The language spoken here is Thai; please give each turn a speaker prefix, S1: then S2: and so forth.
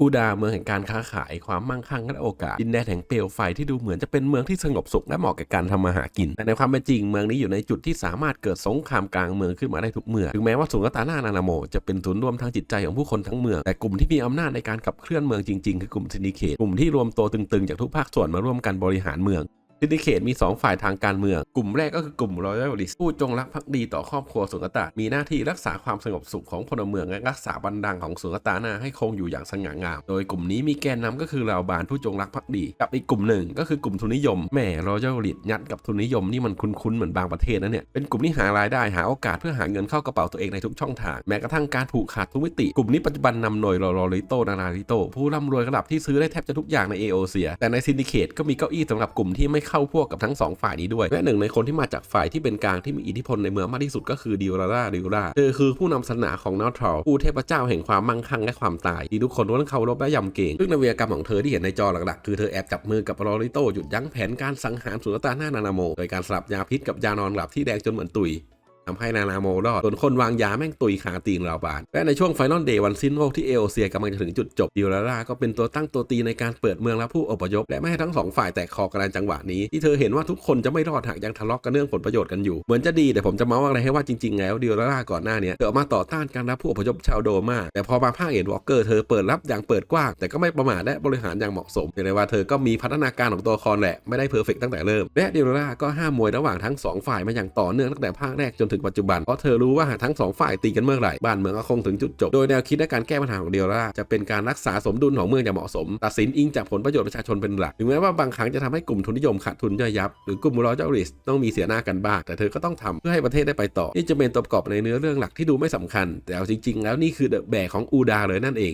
S1: อูดาเมืองแห่งการค้าขายความมั่งคั่งและโอกาสดินแดนแห่งเปลวไฟที่ดูเหมือนจะเป็นเมืองที่สงบสุขและเหมาะกับการทำมาหากิน แต่ในความเป็นจริงเมืองนี้อยู่ในจุดที่สามารถเกิดสงครามกลางเมืองขึ้นมาได้ทุกเมื่อถึงแม้ว่าสุงกตานานานาโมจะเป็นศูนย์รวมทางจิตใจของผู้คนทั้งเมือง แต่กลุ่มที่มีอำนาจในการขับเคลื่อนเมืองจริงๆคือกลุ่มซินิเคตกลุ่มที่รวมตัวตึงๆจากทุกภาคส่วนมาร่วมกันบริหารเมือง ซินดิเคตมี 2 ฝ่ายทางการเมือง กลุ่มแรกก็คือกลุ่มรอยัลลิสผู้จงรักภักดีต่อครอบครัวสุงกตะ มีหน้าที่รักษาความสงบสุขของพลเมืองและรักษาบันดังของสุงกตานาให้คงอยู่อย่างสง่างาม โดยกลุ่มนี้มีแกนนำก็คือราวบานผู้จงรักภักดี กับอีกกลุ่มหนึ่งก็คือกลุ่มทุนนิยมแหม่รอยัลลิสยัดกับทุนนิยมนี่มันคุ้นๆเหมือนบางประเทศนะเนี่ยเป็นกลุ่มที่หารายได้หาโอกาสเพื่อหาเงินเข้ากระเป๋าตัวเองในทุกช่องทางแม้กระทั่งการผูกขาดทุกมิติ กลุ่มนี้ปัจจุบันนำโดยรอรอริโตนานาริโตผู้ร่ำรวยระดับที่ซื้อได้แทบจะทุกอย่างในเอโอเซียแต่ในซินดิเคตก็มีเก้าอี้สำหรับกลุ่มที่ไม่เข้าพวกกับทั้งสองฝ่ายนี้ด้วย และหนึ่งในคนที่มาจากฝ่ายที่เป็นกลางที่มีอิทธิพลในเมืองมากที่สุดก็คือดิวราราดิวราเธอคือผู้นำศาสนาของนอทรอลผู้เทพเจ้าแห่งความมั่งคั่งและความตายที่ทุกคนล้วนเคารพและยำเกรงซึ่งในวีกรรมของเธอที่เห็นในจอหลักๆ คือเธอแอบจับมือกับรอริโตหยุดยั้งแผนการสังหารสุลต่านหน้านานาโม โดยการสลับยาพิษกับยานอนหลับที่แดงจนเหมือนตุย ทำให้นานาโมรอดส่วนคนวางยาแม่งตุยคาตีนราบานและในช่วงไฟนอลเดย์วันสิ้นโลกที่เอโอเซียกำลังจะถึงจุดจบดิวราร่าก็เป็นตัวตั้งตัวตีในการเปิดเมืองและผู้อพยพและไม่ให้ทั้งสองฝ่ายแตกคอกันในจังหวะนี้ที่เธอเห็นว่าทุกคนจะไม่รอดหากยังทะเลาะกันเรื่องผลประโยชน์กันอยู่เหมือนจะดีแต่ผมจะมาส์อะไรให้ว่าจริงๆแล้วดิวราร่าก่อนหน้านี้เธอออกมาต่อต้านการรับผู้อพยพชาวโดมาแต่พอมาภาคเอ็ดวอลเกอร์เธอเปิดรับอย่างเปิดกว้างแต่ก็ไม่ประมาทและบริหารอย่างเหมาะสมเรียกได้ว่าเธอก็มีพัฒนาการของตัวละครแหละไม่ได้เพอร์เฟกตั้งแต่เริ่มและดิวราร่าก็ห้ามมวยระหว่างทั้งสองฝ่ายมาอย่างต่อเนื่องตั้งแต่ภาคแรกจนถึงปัจจุบัน เพราะเธอรู้ว่าหากทั้งสองฝ่ายตีกันเมื่อไหร่ บ้านเมืองก็คงถึงจุดจบ โดยแนวคิดและการแก้ปัญหาของเดียร่าจะเป็นการรักษาสมดุลของเมืองอย่างเหมาะสม ตัดสินอิงจากผลประโยชน์ประชาชนเป็นหลัก ถึงแม้ว่าบางครั้งจะทำให้กลุ่มทุนนิยมขาดทุนย่อยยับ หรือกลุ่มรอเจ้าริสต้องมีเสียหน้ากันบ้าง แต่เธอก็ต้องทำเพื่อให้ประเทศได้ไปต่อ นี่จะเป็นตัวประกอบในเนื้อเรื่องหลักที่ดูไม่สำคัญ แต่เอาจริง ๆ แล้วนี่คือเดอะแบกของอูดาเลยนั่นเอง